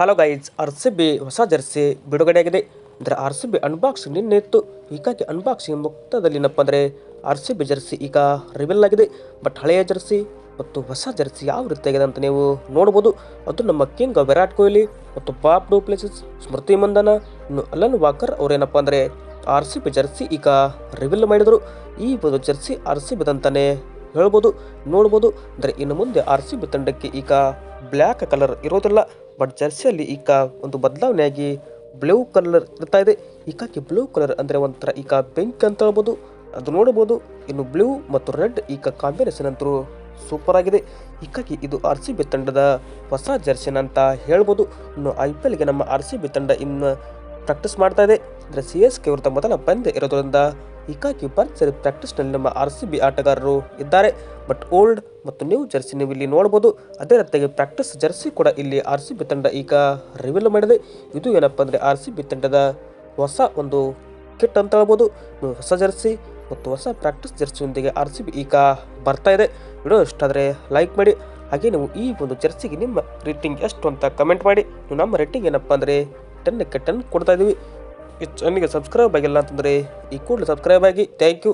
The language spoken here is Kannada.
Hello guys R C B ಹೊಸ ಜರ್ಸಿ ಬಿಡುಗಡೆಯಾಗಿದೆ. ಅಂದರೆ ಆರ್ ಸಿ ಬಿ ಅನ್ಬಾಕ್ಸಿಂಗ್ ನಿನ್ನೆ ಇತ್ತು. ಹೀಗಾಗಿ ಅನ್ಬಾಕ್ಸಿಂಗ್ ಮುಕ್ತದಲ್ಲಿ ಏನಪ್ಪ ಅಂದರೆ ಆರ್ ಸಿ ಬಿ ಜರ್ಸಿ ಈಗ ರಿವೀಲ್ ಆಗಿದೆ. ಬಟ್ ಹಳೆಯ ಜರ್ಸಿ ಮತ್ತು ಹೊಸ ಜರ್ಸಿ ಯಾವ ರೀತಿಯಾಗಿದೆ ಅಂತ ನೀವು ನೋಡ್ಬೋದು. ಅದು ನಮ್ಮ ಕಿಂಗ್ ವಿರಾಟ್ ಕೊಹ್ಲಿ ಮತ್ತು ಪಾಪ್ ಪ್ಲೇಸಸ್ ಸ್ಮೃತಿ ಮಂದನ ಇನ್ನು ಅಲನ್ ವಾಕರ್ ಅವರೇನಪ್ಪ ಅಂದರೆ ಆರ್ ಸಿ ಬಿ ಜರ್ಸಿ ಈಗ ರಿವೀಲ್ ಮಾಡಿದರು. ಈ ಒಂದು ಜರ್ಸಿ ಆರ್ ಸಿ ಬಿದಂತಾನೆ ಹೇಳ್ಬೋದು, ನೋಡ್ಬೋದು. ಅಂದರೆ ಇನ್ನು ಮುಂದೆ ಆರ್ ಸಿ ಬಿ ತಂಡಕ್ಕೆ ಈಗ ಬ್ಲ್ಯಾಕ್ ಕಲರ್ ಇರೋದಿಲ್ಲ. ಬಟ್ ಜರ್ಸಿಯಲ್ಲಿ ಈಗ ಒಂದು ಬದಲಾವಣೆಯಾಗಿ ಬ್ಲೂ ಕಲರ್ ಇರ್ತಾ ಇದೆ. ಹೀಗಾಗಿ ಬ್ಲೂ ಕಲರ್ ಅಂದರೆ ಒಂಥರ ಈಗ ಪಿಂಕ್ ಅಂತ ಹೇಳ್ಬೋದು. ಅದು ನೋಡ್ಬೋದು. ಇನ್ನು ಬ್ಲೂ ಮತ್ತು ರೆಡ್ ಈಗ ಕಾಂಬಿನೇಷನ್ ಅಂತೂ ಸೂಪರ್ ಆಗಿದೆ. ಹೀಗಾಗಿ ಇದು ಆರ್ ಸಿ ಬಿ ತಂಡದ ಹೊಸ ಜರ್ಸಿನ ಅಂತ ಹೇಳ್ಬೋದು. ಇನ್ನು ಐ ಪಿ ಎಲ್ಗೆ ನಮ್ಮ ಆರ್ ಸಿ ಬಿ ತಂಡ ಇನ್ನು ಪ್ರಾಕ್ಟೀಸ್ ಮಾಡ್ತಾ ಇದೆ. ಅಂದರೆ ಸಿ ಎಸ್ ಕೆ ವಿರುದ್ಧ ಮೊದಲ ಪಂದ್ಯ ಇರೋದ್ರಿಂದ ಹೀಗಾಗಿ ಭರ್ಜರಿ ಪ್ರಾಕ್ಟೀಸ್ನಲ್ಲಿ ನಮ್ಮ ಆರ್ ಸಿ ಬಿ ಆಟಗಾರರು ಇದ್ದಾರೆ. ಬಟ್ ಓಲ್ಡ್ ಮತ್ತು ನ್ಯೂ ಜರ್ಸಿ ನೀವು ಇಲ್ಲಿ ನೋಡ್ಬೋದು. ಅದೇ ರೀತಿಯಾಗಿ ಪ್ರಾಕ್ಟೀಸ್ ಜರ್ಸಿ ಕೂಡ ಇಲ್ಲಿ ಆರ್ ಸಿ ಬಿ ತಂಡ ಈಗ ರಿವೀಲ್ ಮಾಡಿದೆ. ಇದು ಏನಪ್ಪ ಅಂದರೆ ಆರ್ ಸಿ ಬಿ ತಂಡದ ಹೊಸ ಒಂದು ಕಿಟ್ ಅಂತ ಹೇಳ್ಬೋದು. ಹೊಸ ಜರ್ಸಿ ಮತ್ತು ಹೊಸ ಪ್ರಾಕ್ಟೀಸ್ ಜರ್ಸಿಯೊಂದಿಗೆ ಆರ್ ಸಿ ಬಿ ಈಗ ಬರ್ತಾ ಇದೆ. ವಿಡಿಯೋ ಇಷ್ಟ ಆದರೆ ಲೈಕ್ ಮಾಡಿ. ಹಾಗೆ ನೀವು ಈ ಒಂದು ಜರ್ಸಿಗೆ ನಿಮ್ಮ ರೇಟಿಂಗ್ ಎಷ್ಟು ಅಂತ ಕಮೆಂಟ್ ಮಾಡಿ. ನೀವು ನಮ್ಮ ರೇಟಿಂಗ್ ಏನಪ್ಪ ಅಂದರೆ ಟೆನ್ನಕ್ಕೆ ಟೆನ್ ಕೊಡ್ತಾ ಇದ್ದೀವಿ ಈ ಸಬ್ಸ್ಕ್ರೈಬ್ ಆಗಿಲ್ಲ ಅಂತಂದರೆ ಈ ಕೂಡಲೇ ಸಬ್ಸ್ಕ್ರೈಬ್ ಆಗಿ. Thank you